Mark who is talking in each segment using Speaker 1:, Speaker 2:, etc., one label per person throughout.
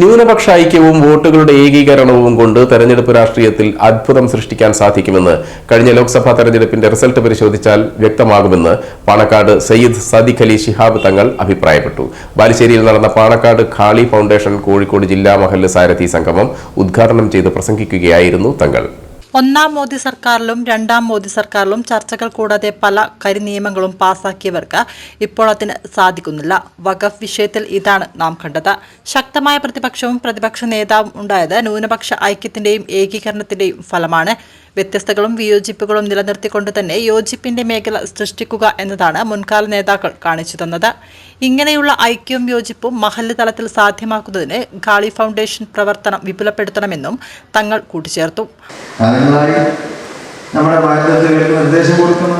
Speaker 1: ന്യൂനപക്ഷ ഐക്യവും വോട്ടുകളുടെ ഏകീകരണവും കൊണ്ട് തെരഞ്ഞെടുപ്പ് രാഷ്ട്രീയത്തിൽ അത്ഭുതം സൃഷ്ടിക്കാൻ സാധിക്കുമെന്ന് കഴിഞ്ഞ ലോക്സഭാ തെരഞ്ഞെടുപ്പിന്റെ റിസൾട്ട് പരിശോധിച്ചാൽ വ്യക്തമാകുമെന്ന് പാണക്കാട് സയ്യിദ് സദിഖ് അലി ശിഹാബ് തങ്ങൾ അഭിപ്രായപ്പെട്ടു. ബാലുശ്ശേരിയിൽ നടന്ന പാണക്കാട് ഖാളി ഫൗണ്ടേഷൻ കോഴിക്കോട് ജില്ലാ മഹല്ല് സാരഥി സംഗമം ഉദ്ഘാടനം ചെയ്ത് പ്രസംഗിക്കുകയായിരുന്നു തങ്ങൾ.
Speaker 2: ഒന്നാം മോദി സർക്കാരിലും രണ്ടാം മോദി സർക്കാരിലും ചർച്ചകൾ കൂടാതെ പല കരിനിയമങ്ങളും പാസാക്കിയവർക്ക് ഇപ്പോൾ അതിന് സാധിക്കുന്നില്ല. വഖഫ് വിഷയത്തിൽ ഇതാണ് നാം കണ്ടത്. ശക്തമായ പ്രതിപക്ഷവും പ്രതിപക്ഷ നേതാവും ഉണ്ടായത് ന്യൂനപക്ഷ ഐക്യത്തിന്റെയും ഏകീകരണത്തിന്റെയും ഫലമാണ്. വ്യത്യസ്തകളും വിയോജിപ്പുകളും നിലനിർത്തിക്കൊണ്ട് തന്നെ യോജിപ്പിന്റെ മേഖല സൃഷ്ടിക്കുക എന്നതാണ് മുൻകാല നേതാക്കൾ കാണിച്ചു തന്നത്. ഇങ്ങനെയുള്ള ഐക്യവും യോജിപ്പും മഹല്ല് തലത്തിൽ സാധ്യമാക്കുന്നതിന് ഖാളി ഫൗണ്ടേഷൻ പ്രവർത്തനം വിപുലപ്പെടുത്തണമെന്നും തങ്ങൾ കൂട്ടിച്ചേർത്തു.
Speaker 3: നമ്മുടെ ബാധ്യതകൾക്ക് നിർദ്ദേശം കൊടുക്കുന്ന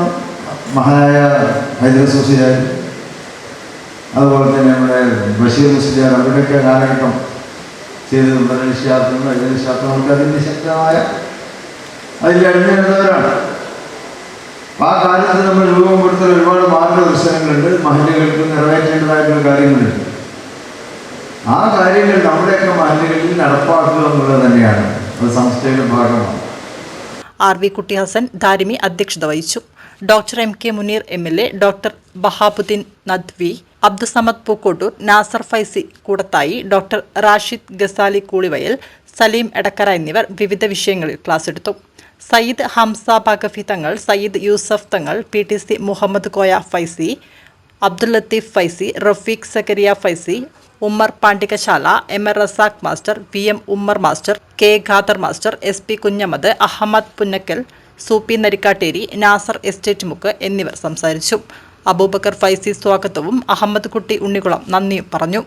Speaker 3: അതുപോലെ തന്നെ നമ്മുടെ ബഷീർ മുസ്ലിയാർ അവരുടെയൊക്കെ കാലഘട്ടം ചെയ്ത് വിശാസ്ത്രങ്ങൾ വിശാസ്ത്രങ്ങൾക്ക് അതിന്റെ ശക്തമായ അതിൽ അണിഞ്ഞിരുന്നവരാണ് ആ കാലത്ത് നമ്മൾ രൂപം കൊടുത്ത ഒരുപാട് മാർഗദർശനങ്ങളുണ്ട്. മഹല്ലുകൾക്ക് നിറവേറ്റേണ്ടതായിട്ടുള്ള കാര്യങ്ങളുണ്ട്. ആ കാര്യങ്ങൾ നമ്മുടെയൊക്കെ മഹല്ലുകളിൽ നടപ്പാക്കുക എന്നുള്ളത് തന്നെയാണ്. അത് സംസ്ഥയുടെ ഭാഗമാണ്.
Speaker 2: ആർ വി കുട്ടി ഹസൻ ധാരിമി അധ്യക്ഷത വഹിച്ചു. Doctor M K Muneer M L A doctor Bahauddin Nadvi Abdussamad Pookkottoor Nasar Faizy Koodathayi doctor Rashid Gazali Koolivayal Saleem Edakkara എന്നിവർ വിവിധ വിഷയങ്ങളിൽ ക്ലാസ് എടുത്തു. Sayyid Hamza ബഗഫി Thangal Sayyid Yusuf Thangal P T C Muhammad Koya Faizy Abdul Latheef Faizy Rafeeq Zakariya Faizy Ummer Pandikashala M A Razak master V M Ummer master K Khader master S P Kunhammad Ahammad Punnakkal Soopy Narikkatteri Nasar estate മുക്ക് എന്നിവർ സംസാരിച്ചു. അബൂബക്കർ ഫൈസി സ്വാഗതവും അഹമ്മദ് കുട്ടി ഉണ്ണികുളം നന്ദിയും പറഞ്ഞു